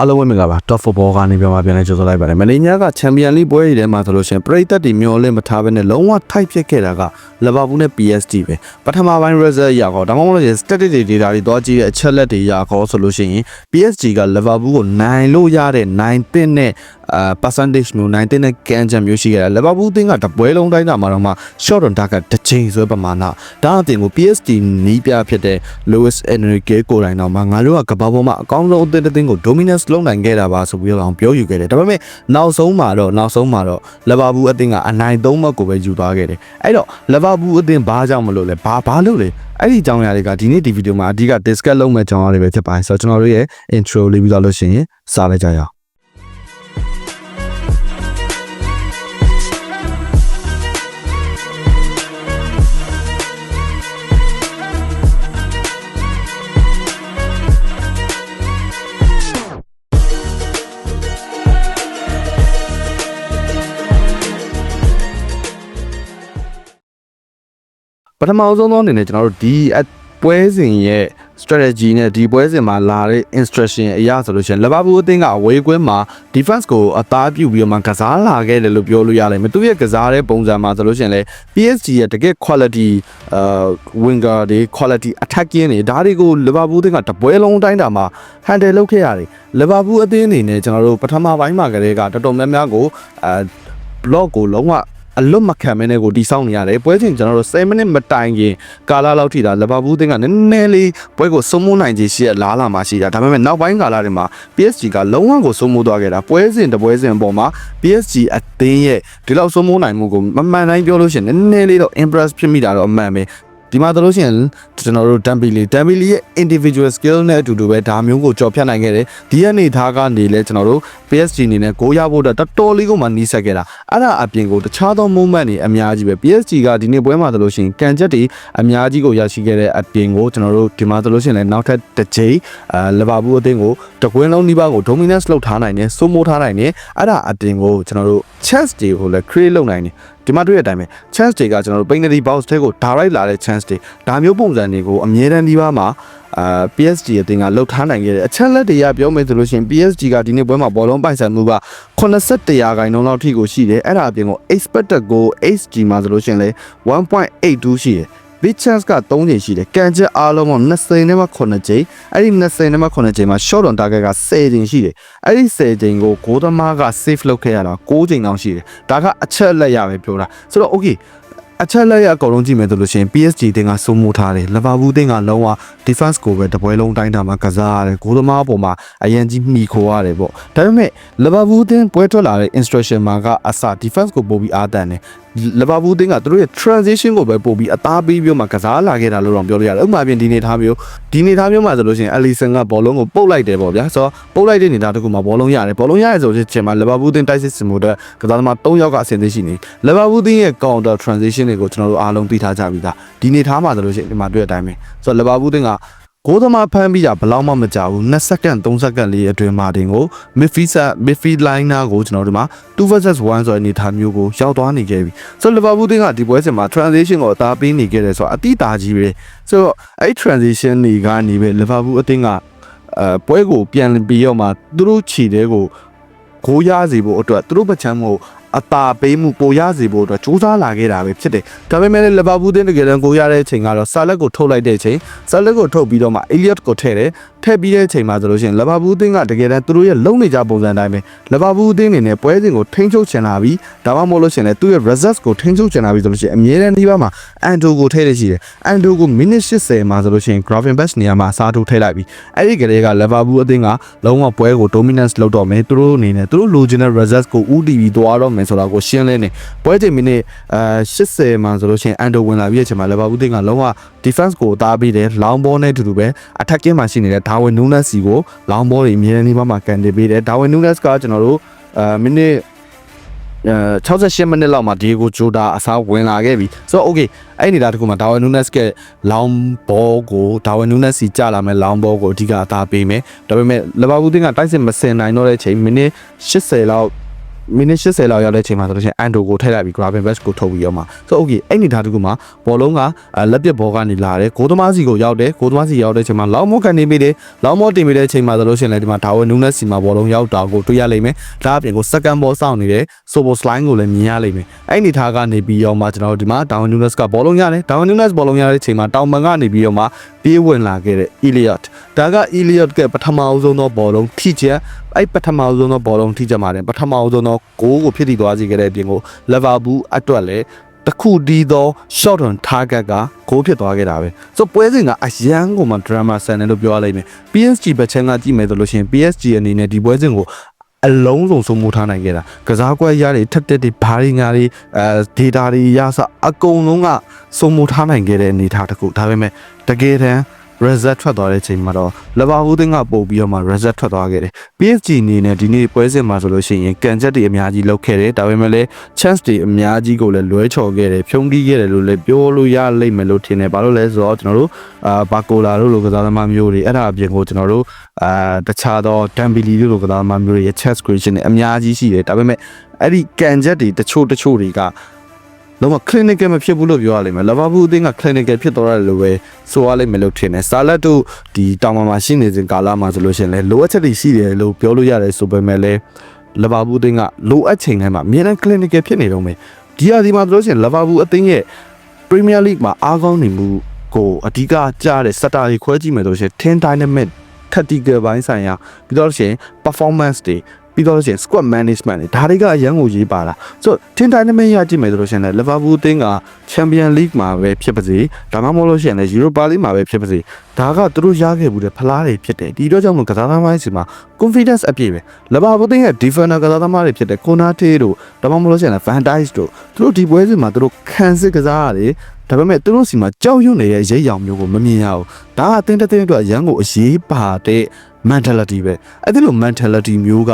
အားလုံးပဲမင်္ဂလာပါ Top Football ကနေပြန်มาပြန်လဲကြိုဆိုလိုက်ပါတယ်မလေးညားကချန်ပီယံလိပွဲတွေထဲမှာဆိုလို့ရှိရင်ပရိသတ်တွေမျောလင့်မထားဘဲနဲ့လုံးဝထိုက်ဖြစ်ခဲ့တာကလီဗာပူးနဲ့ PSG ပဲပထမပိုင်း result ရခေါ်ဒါမှမဟုတ်ရင် statistic data တွေတော့ကြည့်ရဲ့အချက်လက်တွေရခေါ်ဆိုလို့ရှိရင် PSG ကလီဗာပူးကိုနိုင်လို့ရတဲ့နိုင်တဲ့နဲ့ အာ percentage မျိုးနိုင်တဲ့နဲ့ကန်ချန်မျိုးရှိခဲ့တယ်လီဗာပူးအသင်းကတပွဲလုံးတိုင်းတာမှာတော့မှ short on target တစ်ချိန်ဆွဲပမာဏဒါအပြင်ကို PSG နီးပြဖြစ်တဲ့ Luis Enrique ကိုယ်တိုင်တော့မှငါတို့ကကမ္ဘာပေါ်မှာအကောင်းဆုံးအသင်းတစ်သင်းကို dominance လုပ်နိုင်ခဲ့တာပါဆိုပြီးတော့ပြောယူခဲ့တယ်ဒါပေမဲ့နောက်ဆုံးမှာတော့နောက်ဆုံးမှာတော့လီဗာပူးအသင်းကအနိုင်သုံးမှတ်ကိုပဲယူသွားခဲ့တယ်အဲ့တော့လီဗာပူးအသင်းဘာကြောင့်မလို့လဲဘာဘာလို့လဲအဲ့ဒီအကြောင်းအရာတွေကဒီနေ့ဒီဗီဒီယိုမှာအဓိက discuss လုပ်မယ့်အကြောင်းအရာတွေပဲဖြစ်ပါတယ်ဆိုတော့ကျွန်တော်တို့ရဲ့ intro လေးပြီးသွားလို့ရှိရင်စလိုက်ကြရအောင် ပထမအဆုံးသောအနေနဲ့ကျွန်တော်တို့ဒီအပွဲစဉ်ရဲ့ strategy နဲ့ဒီပွဲစဉ်မှာလာတဲ့ instruction အရာဆိုလို့ရှိရင်လီဗာပူးအသင်းကအဝေးကွင်းမှာ defense ကိုအသားပြုတ်ပြီးတော့မှကစားလာခဲ့တယ်လို့ပြောလို့ရလိမ့်မယ်သူရဲ့ကစားတဲ့ပုံစံမှာဆိုလို့ရှိရင်လေ PSG ရဲ့တကယ် quality အာ winger တွေ quality attacking တွေဒါတွေကိုလီဗာပူးအသင်းကတပွဲလုံးတိုင်းတာမှာ handle လုပ်ခဲ့ရတယ်လီဗာပူးအသင်းအနေနဲ့ကျွန်တော်တို့ပထမပိုင်းမှာကလေးကတော်တော်များများကိုအာ block ကိုလုံးဝ အလွတ်မခံမဲနဲ့ကိုတီဆောက်နေရတယ်ပွဲချင်းကျွန်တော်တို့10မိနစ်မတိုင်ခင်ကာလာလောက်ထိတာလီဗာပူးအသင်းကနည်းနည်းလေးပွဲကိုစုံမနိုင်ခြင်းရှိရလားလာမှရှိတာဒါပေမဲ့နောက်ပိုင်းကာလာတွေမှာ PSG ကလုံးဝကိုစုံမသွားခဲ့တာပွဲစဉ်တစ်ပွဲစဉ်အပေါ်မှာ PSG အသင်းရဲ့ဒီလောက်စုံမနိုင်မှုကိုမမှန်တိုင်းပြောလို့ရှိရင်နည်းနည်းလေးတော့ impress ဖြစ်မိတာတော့အမှန်ပဲ ဒီမှာတို့လို့ရှိရင်ကျွန်တော်တို့ Dembele Dembele ရဲ့ individual skill နဲ့အတူတူပဲဒါမျိုးကိုကြော်ဖြတ်နိုင်ခဲ့တယ်ဒီအနေထားကနေလဲကျွန်တော်တို့ PSG အနေနဲ့ကိုရဖို့တော့တော်တော်လေးကိုမှနီးစက်ခဲ့တာအဲ့ဒါအပြင်ကိုတခြားသော moment တွေအများကြီးပဲ PSG ကဒီနေ့ပွဲမှာဆိုလို့ရှိရင်ကန်ချက်တွေအများကြီးကိုရရှိခဲ့တဲ့အပြင်ကိုကျွန်တော်တို့ဒီမှာဆိုလို့ရှိရင်လည်းနောက်ထပ်တစ်ချိန်အဲလီဗာပူးအသင်းကိုတကွင်းလုံးနီးပါးကို dominance လုပ်ထားနိုင်တယ်စိုးမိုးထားနိုင်တယ်အဲ့ဒါအပြင်ကိုကျွန်တော်တို့ chance တွေကိုလည်း create လုပ်နိုင်တယ် ဒီမှာတွေ့ရတဲ့အတိုင်းပဲ chance တွေကကျွန်တော်တို့ penalty box ထဲကို direct လာတဲ့ chance တွေဒါမျိုးပုံစံတွေကိုအမြဲတမ်းဒီပါမှာအာ PSG အတင်းကလှုပ်ထားနိုင်ခဲ့တယ်အချက်လက်တွေကပြောမယ်ဆိုလို့ရှိရင် PSG ကဒီနေ့ပွဲမှာဘောလုံးပိုင်ဆိုင်မှုက81ရာခိုင်နှုန်းလောက်ထိကိုရှိတယ်အဲ့ဒါအပြင်ကို expected goal XG မှာဆိုလို့ရှိရင်လေ1.82ရှိတယ် big chance က3ချိန်ရှိတယ်ကန်ချက်အားလုံးပေါင်း20နဲ့မှ9ချိန်အဲ့ဒီ20နဲ့မှ9ချိန်မှာ short on target က10ချိန်ရှိတယ်အဲ့ဒီ10ချိန်ကိုဂိုးသမားက save လုပ်ခဲ့ရတာ9ချိန်တောင်ရှိတယ်ဒါကအချက်လက်ရပဲပြောတာဆိုတော့ okay အချက်လက်ရအကုန်လုံးကြည့်မယ်ဆိုလို့ရှိရင် PSG တင်းကစိုးမိုးထားတယ်လီဗာပူးတင်းကလုံးဝ defense ကိုပဲတပွဲလုံးတိုင်းတာမှာကစားရတယ်ဂိုးသမားအပေါ်မှာအရင်ကြီးမှီခိုရတယ်ပေါ့ဒါပေမဲ့လီဗာပူးတင်းပွဲထွက်လာတဲ့ instruction မှာကအစ defense ကိုပို့ပြီးအားတန်တယ် လီဗာပူးတင်းကသူတို့ရဲ့ transition ကိုပဲပို့ပြီးအသားပေးပြီးမှကစားလာခဲ့တာလို့တော့ပြောလို့ရတယ်ဥပမာပြင်ဒီနေထားမျိုးဒီနေထားမျိုးမှာဆိုလို့ရှိရင် Alisson ကဘောလုံးကိုပုတ်လိုက်တယ်ပေါ့ဗျာဆိုတော့ပုတ်လိုက်တဲ့နေသားတစ်ခုမှာဘောလုံးရတယ်ဘောလုံးရရဆိုတဲ့အချိန်မှာလီဗာပူးတင်းတိုက်စစ်စင်မှုတွေကစားသမား၃ယောက်ကအဆင်သင့်ရှိနေလီဗာပူးတင်းရဲ့ counter transition တွေကိုကျွန်တော်တို့အားလုံးသိထားကြပြီသားဒီနေထားမှာဆိုလို့ရှိရင်ဒီမှာတွေ့တဲ့အတိုင်းပဲဆိုတော့လီဗာပူးတင်းက ဂိုးသမားဖမ်းပြီးတာဘယ်လောက်မှမကြဘူး2စက္ကန့်3စက္ကန့်လေးအတွင်းမှာတင်ကို midfield midfield liner ကိုကျွန်တော်တို့ဒီမှာ2 versus 1ဆိုတဲ့အနေအထားမျိုးကိုရောက်သွားနေခဲ့ပြီဆိုတော့ Liverpool တင်းကဒီပွဲစဉ်မှာ transition ကိုအသားပေးနေခဲ့တယ်ဆိုတော့အတိတာကြီးပဲဆိုတော့အဲ့ transition တွေကနေပဲ Liverpool အသင်းကအဲပွဲကိုပြန်ပြီးတော့မှသူတို့ခြေတဲ့ကိုဂိုးရစေဖို့အတွက်သူတို့ပချမ်းကို အတာပေးမှုပိုရစေဖို့အတွက်စူးစမ်းလာခဲ့တာပဲဖြစ်တယ်။ဒါပေမဲ့လီဗာပူးတင်းတကယ်တမ်းကိုရတဲ့အချိန်ကတော့ဆာလက်ကိုထုတ်လိုက်တဲ့အချိန်ဆာလက်ကိုထုတ်ပြီးတော့မှအေလီယတ်ကိုထည့်တယ်။ထည့်ပြီးတဲ့အချိန်မှာဆိုလို့ရှိရင်လီဗာပူးတင်းကတကယ်တမ်းသူတို့ရဲ့လုံနေကြပုံစံတိုင်းပဲလီဗာပူးတင်းနေနဲ့ပွဲစဉ်ကိုထိန်းချုပ်ချင်လာပြီးဒါမှမဟုတ်လို့ရှိရင်လည်းသူ့ရဲ့ results ကိုထိန်းချုပ်ချင်လာပြီးဆိုလို့ရှိရင်အမြဲတမ်းဒီဘက်မှာအန်တိုကိုထည့်ရရှိတယ်။အန်တိုကိုမိနစ်80မှာဆိုလို့ရှိရင် Gravenberch နေရာမှာအစားထိုးထည့်လိုက်ပြီးအဲ့ဒီကလေးကလီဗာပူးအသင်းကလုံးဝပွဲကို dominance လုပ်တော့မယ်သူတို့အနေနဲ့သူတို့လိုချင်တဲ့ results ကိုဥတီပြီးသွားတော့မယ်ဆိုတာကိုရှင်းလင်းနေပွဲချိန်မိနစ်အဲ80မှာဆိုလို့ရှိရင်အန်တိုဝင်လာပြီးတဲ့အချိန်မှာလီဗာပူးအသင်းကလုံးဝ defense ကိုတားပြီးတယ်လောင်းဘောနဲ့အတူတူပဲ attacking မှာရှိနေတဲ့ Darwin Nunes စီကိုလောင်းဘောတွေအမြဲတမ်းဒီဘက်မှာကန်တင်ပေးတယ် Darwin Nunes ကကျွန်တော်တို့အဲမိနစ်အဲ68မိနစ်လောက်မှာဒီကိုဂျိုတာအစားဝင်လာခဲ့ပြီဆိုတော့ okay အဲ့ဒီနေတာတခုမှာဒါဝင်နူနက်စ်ကလောင်းဘောကိုဒါဝင်နူနက်စ်စီကြလာမယ်လောင်းဘောကိုအဓိကအသာပေးမယ်ဒါပေမဲ့လီဗာပူးတင်းကတိုက်စစ်မစင်နိုင်တော့တဲ့ချိန်မိနစ်80လောက် မိနစ်80လောက်ရောက်တဲ့အချိန်မှာဆိုလို့ရှိရင်အန်ဒိုကိုထည့်လိုက်ပြီး grabbing back ကိုထုတ်ပြီးတော့မှာဆို okay အဲ့ဒီထားတခုမှာဘောလုံးကအာလက်ပြဘောကနေလာတယ်ဂိုးသမားစီကိုရောက်တယ်ဂိုးသမားစီရောက်တဲ့အချိန်မှာလောင်းမောကန်နေပြီလေလောင်းမောတင်ပြီးတဲ့အချိန်မှာဆိုလို့ရှိရင်လည်းဒီမှာဒါဝဲနူးနက်စီမှာဘောလုံးရောက်တာကိုတွေ့ရလိမ့်မယ်ဒါအပြင်ကို second ball စောင့်နေတယ် sobo slime ကိုလည်းမြင်ရလိမ့်မယ်အဲ့ဒီထားကနေပြီးတော့မှကျွန်တော်တို့ဒီမှာ down nunes ကဘောလုံးရတယ် down nunes ဘောလုံးရတဲ့အချိန်မှာတောင်ပန်ကနေပြီးတော့မှပြေးဝင်လာခဲ့တဲ့ Elliot ဒါက Elliot ကပထမအဆုံးသောဘောလုံးထိချက် အဲ့ပထမဆုံးသောဘောလုံးထိချက်မှာတယ်ပထမဆုံးသောဂိုးကိုဖြစ်တည်သွားစေခဲ့တဲ့အပြင်ကို Liverpool အတွက်လည်းတခုဒီသော shot on target ကဂိုးဖြစ်သွားခဲ့တာပဲဆိုပွဲစဉ်ကအရန်ကိုမှ drama ဆန်တယ်လို့ပြောရလိမ့်မယ် PSG ဘက်ချမ်းကကြည့်မယ်ဆိုလို့ရှိရင် PSG အနေနဲ့ဒီပွဲစဉ်ကိုအလုံးစုံစိုးမိုးထားနိုင်ခဲ့တာကစားကွက်ရတွေထက်တက်တွေဘာတွေညာတွေအဲ data တွေရစအကုန်လုံးကစိုးမိုးထားနိုင်ခဲ့တဲ့အနေအထားတစ်ခုဒါပေမဲ့တကယ်တမ်း reset ထွက်သွားတဲ့အချိန်မှာတော့လဘာဘူးတင်းကပို့ပြီးတော့မှ reset ထွက်သွားခဲ့တယ် PSG အနေနဲ့ဒီနေ့ပွဲစဉ်မှာဆိုလို့ရှိရင်ကန်ချက်တွေအများကြီးလောက်ခဲ့တယ်ဒါပေမဲ့လည်း chance တွေအများကြီးကိုလည်းလွဲချော်ခဲ့တယ်ဖြုံးတီးခဲ့တယ်လို့လည်းပြောလို့ရလိမ့်မယ်လို့ထင်တယ်ဘာလို့လဲဆိုတော့ကျွန်တော်တို့အာဘာကိုလာတို့လိုကစားသမားမျိုးတွေအဲ့ဒါအပြင်ကိုကျွန်တော်တို့အာတခြားသောဒမ်ဘီလီတို့လိုကစားသမားမျိုးတွေရဲ့ chance creation တွေအများကြီးရှိတယ်ဒါပေမဲ့အဲ့ဒီကန်ချက်တွေတချို့တချို့တွေက လုံးဝ clinical မဖြစ်ဘူးလို့ပြောရလိမ့်မယ်။ Liverpool အသင်းက clinical ဖြစ်သွားတယ်လို့ပဲဆိုရလိမ့်မယ်လို့ထင်တယ်။ဆာလက်တို့ဒီတောင်မာမှာရှိနေစဉ်ကာလမှာဆိုလို့ရှိရင်လည်းလိုအပ်ချက်တွေရှိတယ်လို့ပြောလို့ရတယ်ဆိုပေမဲ့လည်း Liverpool အသင်းကလိုအပ်ချိန်တိုင်းမှာအများနဲ့ clinical ဖြစ်နေတော့မယ်။ဒီဟာဒီမှာဆိုလို့ရှိရင် Liverpool အသင်းရဲ့ Premier League မှာအားကောင်းနေမှုကိုအဓိကကြားတဲ့ setter တွေခွဲကြည့်မယ်ဆိုလို့ရှိရင်10 dynamic tactical ဘိုင်းဆိုင်ရာပြီးတော့လို့ရှိရင် performance တွေ ပြီးတော့လို့ရှိရင် squad management တွေဒါတွေကအရန်ကိုရေးပါတာဆိုတော့ team dynamic ရကြည့်မယ်ဆိုလို့ရှိရင်လည်း Liverpool အသင်းက Champion League မှာပဲဖြစ်ပါစေဒါမှမဟုတ်လို့ရှိရင်လည်း Europa League မှာပဲဖြစ်ပါစေဒါကသူတို့ရခဲ့မှုတဲ့ဖလားတွေဖြစ်တယ်ဒီတော့ကြောင့်မလို့ကစားသမားတွေစီမှာ confidence အပြည့်ပဲ Liverpool အသင်းရဲ့ defender ကစားသမားတွေဖြစ်တဲ့ Konate တို့ဒါမှမဟုတ်လို့ရှိရင်လည်း Van Dijk တို့သူတို့ဒီပွဲစဉ်မှာသူတို့ခံစစ်ကစားရတယ်ဒါပေမဲ့သူတို့စီမှာကြောက်ရွံ့နေတဲ့ရိပ်ရောင်မျိုးကိုမမြင်ရဘူးဒါကအသင်းတစ်သင်းအတွက်ရန်ကိုအရေးပါတဲ့ mentality ပဲအဲ့ဒီလို mentality မျိုးက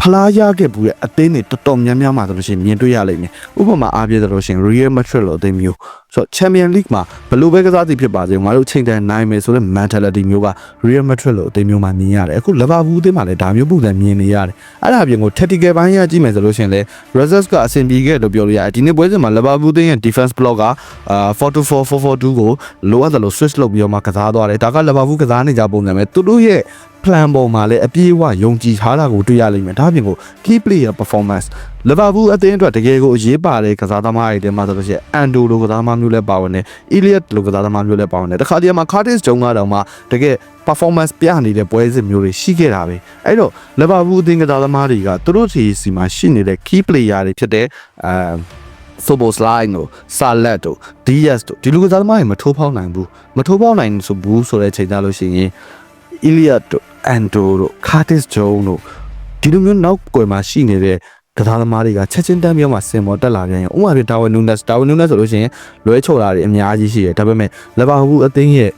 ဖလားရခဲ့ဘူးတဲ့အသင်းတွေတော်တော်များများမှာဆိုလို့ရှိရင်မြင်တွေ့ရလိမ့်မယ်ဥပမာအားဖြင့်ဆိုလို့ရှိရင် Real Madrid လို့အသင်းမျိုးဆိုတော့ Champion League မှာဘယ်လိုပဲကစားသည်ဖြစ်ပါစေငါတို့ချိန်တန်နိုင်မယ်ဆိုတဲ့ mentality မျိုးက Real Madrid လို့အသင်းမျိုးမှာမြင်ရတယ်အခု Liverpool အသင်းမှာလည်းဒါမျိုးပုံစံမြင်နေရတယ်အဲ့ဒါအပြင်ကို tactical ဘိုင်းရကြည့်မယ်ဆိုလို့ရှိရင်လည်း results ကအဆင်ပြေခဲ့လို့ပြောလို့ရတယ်ဒီနေ့ပွဲစဉ်မှာ Liverpool အသင်းရဲ့ defense block ကအာ424 442ကိုလိုအပ်တယ်လို့ switch လုပ်ပြီးတော့မှကစားသွားတယ်ဒါက Liverpool ကစားနေကြပုံစံပဲသူတို့ရဲ့ plan ပေါ်မှာလည်းအပြေးအဝယုံကြည်ထားတာကိုတွေ့ရလိမ့်မယ်ဒါအပြင်ကို key player performance Liverpool အသင်းအတွက်တကယ်ကိုအရေးပါတဲ့ကစားသမားတွေတဲမှာဆိုလို့ရှိရင် Ando လိုကစားသမားမျိုးလည်းပါဝင်တယ် Elliot လိုကစားသမားမျိုးလည်းပါဝင်တယ်တခါတည်းမှာ Curtis Jones ကတော့မှတကယ် performance ပြနေတဲ့ပွဲစဉ်မျိုးတွေရှိခဲ့တာပဲအဲ့တော့ Liverpool အသင်းကစားသမားတွေကသူတို့စီစီမှာရှိနေတဲ့ key player တွေဖြစ်တဲ့အဲ Soboslai တို့ Salah တို့ Diaz တို့ဒီလူကစားသမားတွေမထိုးဖောက်နိုင်ဘူးမထိုးဖောက်နိုင်ဆိုဘူးဆိုတဲ့ချိန်ကြလို့ရှိရင် Elliot တို့ Ando တို့ Curtis Jones တို့ဒီလိုမျိုးနောက်ကွယ်မှာရှိနေတဲ့ကစားသမားတွေကချက်ချင်းတန်းပြောမှစင်ပေါ်တက်လာပြန်ရင်ဥပမာပြဒါဝင်နူနက်ဒါဝင်နူနက်ဆိုလို့ရှိရင်လွဲချော်တာတွေအများကြီးရှိတယ်ဒါပေမဲ့လဘာဘူးအသင်းရဲ့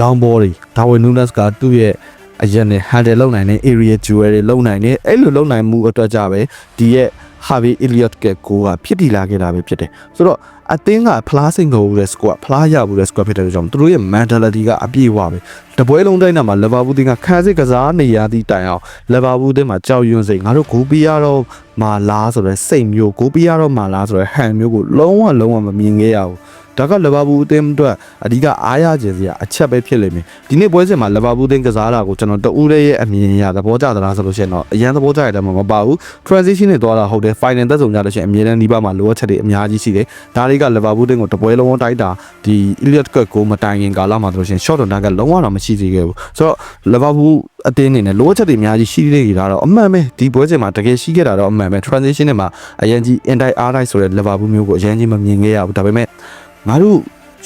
long ball တွေဒါဝင်နူနက်ကသူ့ရဲ့အရက်နဲ့ handle လုပ်နိုင်တဲ့ area jewel တွေလုပ်နိုင်တယ်အဲ့လိုလုပ်နိုင်မှုအတွက်ကြပဲဒီရဲ့ Harvey Elliott ကကိုကဖြစ်တည်လာခဲ့တာပဲဖြစ်တယ်ဆိုတော့အသင်းကဖလားစင်ကိုတဲ့ squad ဖလားရဘူးတဲ့ squad ဖြစ်တဲ့ကြောင့်သူတို့ရဲ့ mentality ကအပြည့်အဝပဲတပွဲလုံးတိုင်းမှာ Liverpool တင်းကခန်းစစ်ကစားနေရသည့်တိုင်အောင် Liverpool တင်းမှာကြောက်ရွံ့စိတ်ငါတို့ဂိုးပေးရတော့မာလားဆိုတဲ့စိတ်မျိုးဂိုးပေးရတော့မာလားဆိုတဲ့ဟန်မျိုးကိုလုံးဝလုံးဝမမြင်ခဲ့ရဘူး ဒါကလဘာဘူးအသင်းအတွက်အဓိကအားရခြင်းစရာအချက်ပဲဖြစ်လိမ့်မယ်ဒီနေ့ပွဲစဉ်မှာလဘာဘူးအသင်းကစားတာကိုကျွန်တော်တဦးလေးရဲ့အမြင်အရသဘောကျသလားဆိုလို့ရှိရင်တော့အရန်သဘောကျရတယ်မှမပါဘူး transition တွေသွားတာဟုတ်တယ် final သက်ဆုံးကြလို့ရှိရင်အမြဲတမ်းဒီဘက်မှာလိုအပ်ချက်တွေအများကြီးရှိတယ်ဒါတွေကလဘာဘူးအသင်းကိုတပွဲလုံးတိုက်တာဒီ Elliot ကကိုမတိုင်ခင်ကာလမှာဆိုလို့ရှိရင် short on target လုံးဝတော့မရှိသေးခဲ့ဘူးဆိုတော့လဘာဘူးအသင်းအနေနဲ့လိုအပ်ချက်တွေအများကြီးရှိသေးတာတော့အမှန်ပဲဒီပွဲချိန်မှာတကယ်ရှိခဲ့တာတော့အမှန်ပဲ transition တွေမှာအရင်ကြီး anti r right ဆိုတဲ့ Liverpool မျိုးကိုအရင်ကြီးမမြင်ခဲ့ရဘူးဒါပေမဲ့ ငါတို့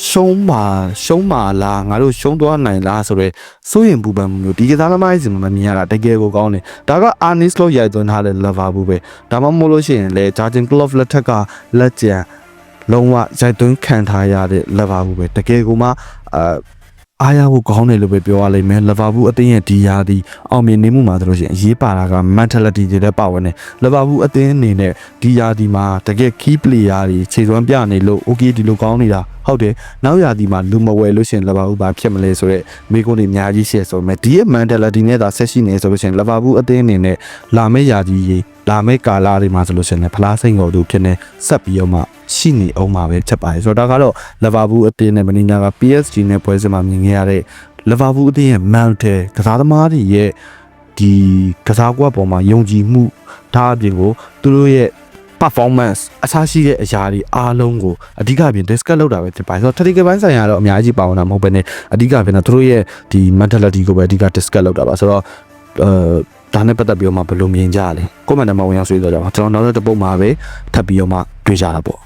ရှုံးပါရှုံးပါလားငါတို့ရှုံးသွားနိုင်လားဆိုတော့စိုးရင်ပူပန်မှုမျိုးဒီကစားသမားရေးစီမမြင်ရတာတကယ်ကိုကောင်းတယ်ဒါက Arnis လို့ရိုက်သွင်းထားတဲ့ Liverpool ပဲဒါမှမဟုတ်လို့ရှိရင်လေ Jurgen Klopp လက်ထက်ကလက်ကျန်လုံးဝရိုက်သွင်းခံထားရတဲ့ Liverpool ပဲတကယ်ကိုမှအာ အားရဖို့ကောင်းတယ်လို့ပဲပြောရလိမ့်မယ်လီဗာပူးအသင်းရဲ့ဒီယာဒီအောင်မြင်နေမှုမှာဆိုလို့ရှိရင်အရေးပါတာက mentality တွေလည်းပါဝင်တယ်လီဗာပူးအသင်းအနေနဲ့ဒီယာဒီမှာတကယ် key player တွေခြေစွမ်းပြနေလို့ okay ဒီလိုကောင်းနေတာဟုတ်တယ်နောက်ယာဒီမှာလူမဝယ်လို့ရှိရင်လီဗာပူးဘာဖြစ်မလဲဆိုတော့မိကုန်းတွေအများကြီးရှိရဆိုပေမဲ့ဒီရဲ့ mentality နဲ့သာဆက်ရှိနေဆိုလို့ရှိရင်လီဗာပူးအသင်းအနေနဲ့လာမယ့်ယာဒီ လာမယ့်ကာလတွေမှာဆိုလို့ရှိရင်လည်းဖလားစိန်ကိုသူဖြစ်နေဆက်ပြီးတော့မှရှိနေအောင်မှာပဲဖြစ်ပါတယ်ဆိုတော့ဒါကတော့လီဗာပူးအသင်းနဲ့မနီနာက PSG နဲ့ပွဲစဉ်မှာမြင်ခဲ့ရတဲ့လီဗာပူးအသင်းရဲ့ Mantel ကစားသမားတွေရဲ့ဒီကစားကွက်ပေါ်မှာယုံကြည်မှုဒါအပြင်ကိုသူတို့ရဲ့ performance အစားရှိတဲ့အရာတွေအားလုံးကိုအဓိကပြင် discuss လုပ်တာပဲဖြစ်ပါတယ်ဆိုတော့ technical ဘိုင်းဆိုင်ရာတော့အများကြီးပါဝင်တာမဟုတ်ဘဲနဲ့အဓိကပြင်တော့သူတို့ရဲ့ဒီ mentality ကိုပဲအဓိက discuss လုပ်တာပါဆိုတော့အဲ ဒါနဲ့ပတ်သက်ပြီးတော့မှဘယ်လိုမြင်ကြရလဲ comment ထဲမှာဝင်ရောက်ဆွေးနွေးကြပါကျွန်တော်နောက်တစ်ပုတ်မှာပဲထပ်ပြီးတော့မှတွေ့ကြတာပေါ့